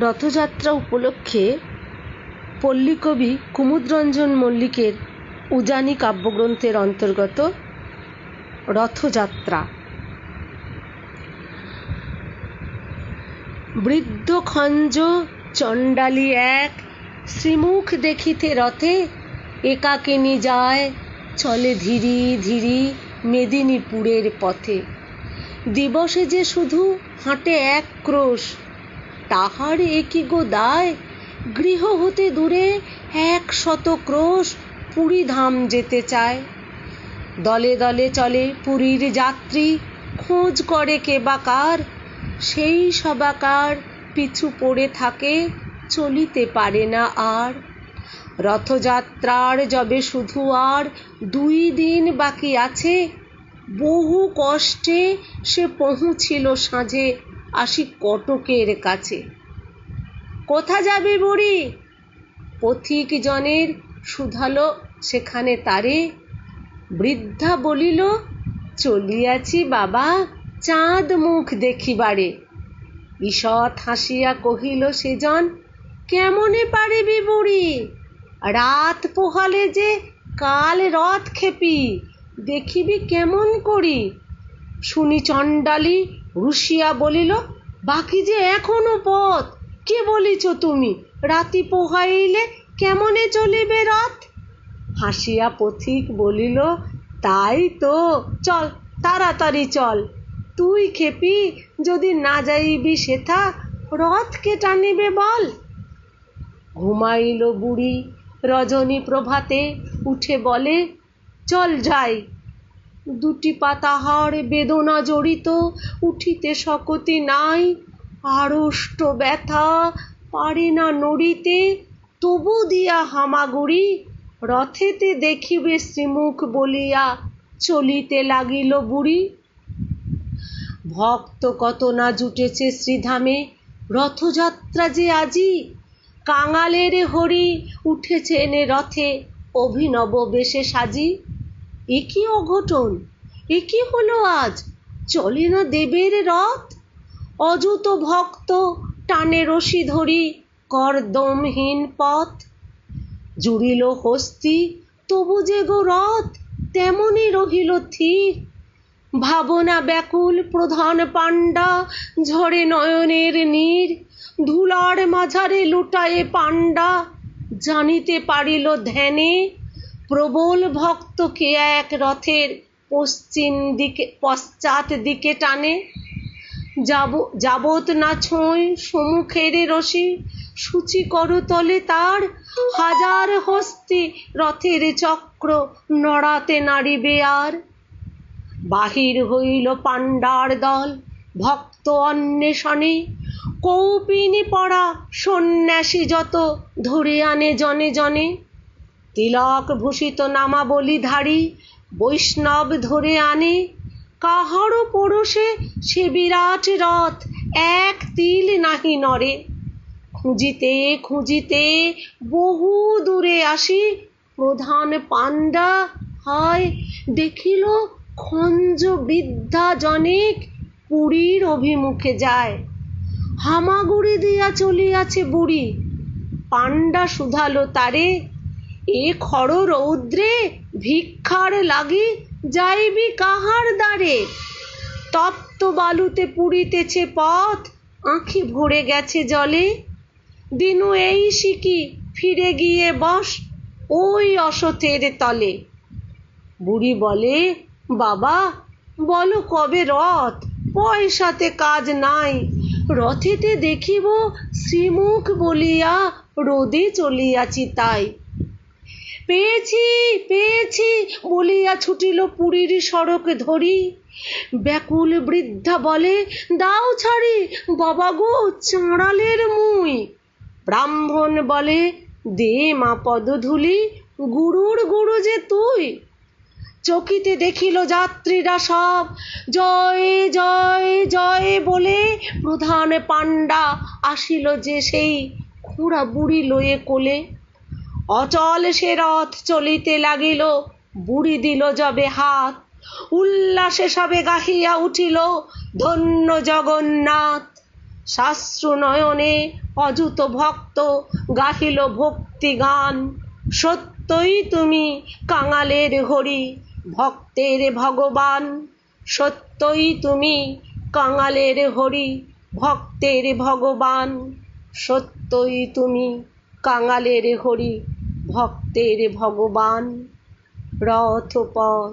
রথযাত্রা উপলক্ষে পল্লীকবি কুমুদরঞ্জন মল্লিকের উজানি কাব্যগ্রন্থের অন্তর্গত রথযাত্রা। বৃদ্ধ খঞ্জ চণ্ডালী এক শ্রীমুখ দেখিতে রথে একাকিনী যায়, চলে ধীরি ধীরি মেদিনীপুরের পথে। দিবসে যে শুধু হাঁটে এক ক্রোশ তাহার এ কি গো দায়। গৃহ হতে দূরে এক শত ক্রোশ পুরী ধাম যেতে চায়। দলে দলে চলে পুরীর যাত্রী, খোঁজ করে কে বা কার। সেই সবাকার পিছু পড়ে থাকে, চলিতে পারে না আর। রথযাত্রার যবে শুধু আর দুই দিন বাকি আছে, বহু কষ্টে সে পৌঁছিল সাঁঝে। আসি কটকের কাছে। কোথা যাবি বুড়ি? পথিক জনের শুধালো সেখানে তারে। বৃদ্ধা বলিল, চলিয়াছি বাবা, চাঁদ মুখ দেখিবারে। ঈষৎ হাসিয়া কহিল সেজন, কেমনে পারিবি বুড়ি? রাত পোহালে যে কাল রথ খেপি, দেখিবি কেমন করি? শুনি চণ্ডালী রুশিয়া বলিল, বাকি যে এখনও পথ, কে বলিছ তুমি? রাতি পোহাইলে কেমনে চলিবে রথ? হাসিয়া পথিক বলিল, তাই তো, চল, তাড়াতাড়ি চল। তুই খেপি, যদি না যাইবি সেথা, রথ কে টানিবে বল? ঘুমাইল বুড়ি, রজনী প্রভাতে উঠে বলে, চল যাই। দুটি পাতাহার বেদনা জড়িত, উঠিতে শকতি নাই, আড়ষ্ট ব্যথা পারে না নড়িতে, তবু দিয়া হামাগুড়ি, রথেতে দেখিবে শ্রীমুখ বলিয়া চলিতে লাগিল বুড়ি। ভক্ত কত না জুটেছে শ্রীধামে, রথযাত্রা যে আজি, কাঙালের হরি উঠেছেন রথে, অভিনব বেশে সাজি। এ কি অঘটন? এ কি হলো আজ? চলে না দেবের রথ? অযুত ভক্ত টানে রশি ধরি করদমহীন পথ। জুড়িল হস্তি, তবু যে গো রথ তেমনি রহিল থির ভাবনা ব্যাকুল প্রধান পাণ্ডা, ঝরে নয়নের নীর। ধুলার মাঝারে লুটায়ে পাণ্ডা, জানিতে পারিল ধ্যানে প্রবল ভক্তকে এক রথের পশ্চিম দিকে, পশ্চাৎ দিকে টানে। যাব যাবত না ছোঁয় সমুখের রশি, সূচি করতলে তার হাজার হস্তি রথের চক্র নড়াতে নাড়িবে আর। বাহির হইল পাণ্ডার দল, ভক্ত অন্বেষণে। কৌপিনী পড়া সন্ন্যাসী যত ধরে আনে জনে জনে। তিলক ভূষিত নামাবলিধারী বৈষ্ণব ধরে আনে। কাহারও পড়শে সে বিরাট রথ এক তিল নাহি নড়ে। খুঁজিতে খুঁজিতে বহু দূরে আসি, প্রধান পাণ্ডা হয়, দেখিল খঞ্জ বৃদ্ধা জনেক পুরীর অভিমুখে যায়। হামাগুড়ি দিয়া চলিয়াছে বুড়ি, পাণ্ডা শুধালো তারে এ খড় রৌদ্রে ভিক্ষার লাগি যাইবি কাহার দ্বারে? তপ্ত বালুতে পুড়িতেছে পথ, আঁখি ভরে গেছে জলে। দিনু এই শিকি ফিরে গিয়ে বস ওই অসথের তলে। বুড়ি বলে, বাবা, বলো কবে রথ? পয়সাতে কাজ নাই। রথেতে দেখিব শ্রীমুখ বলিয়া রোদে চলিয়াছি তাই। পেয়েছি পেয়েছি, বলিয়া ছুটিল পুরীর সড়ক ধরি। ব্যাকুল বৃদ্ধা বলে, দাও ছাড়ি, বাবা গো, চাঁড়ালের মুই। ব্রাহ্মণ বলে, দে মা পদধূলি, গুরুর গুরু যে তুই। চকিতে দেখিল যাত্রীরা সব, জয় জয় জয় বলে প্রধান পাণ্ডা আসিল যে সেই খুঁড়া বুড়ি লয়ে কোলে। অচল সে রথ চলিতে লাগিল, বুড়ি দিল যবে হাত, উল্লাসে সবে গাহিয়া উঠিল ধন্য জগন্নাথ। শাস্ত্র নয়নে অযুত ভক্ত গাহিল ভক্তি গান, সত্যই তুমি কাঙালের হরি, ভক্তের ভগবান। সত্যই তুমি কাঙালের হরি, ভক্তের ভগবান। সত্যই তুমি কাঙালের হরি। ভক্তের ভগবান রথ রথপথ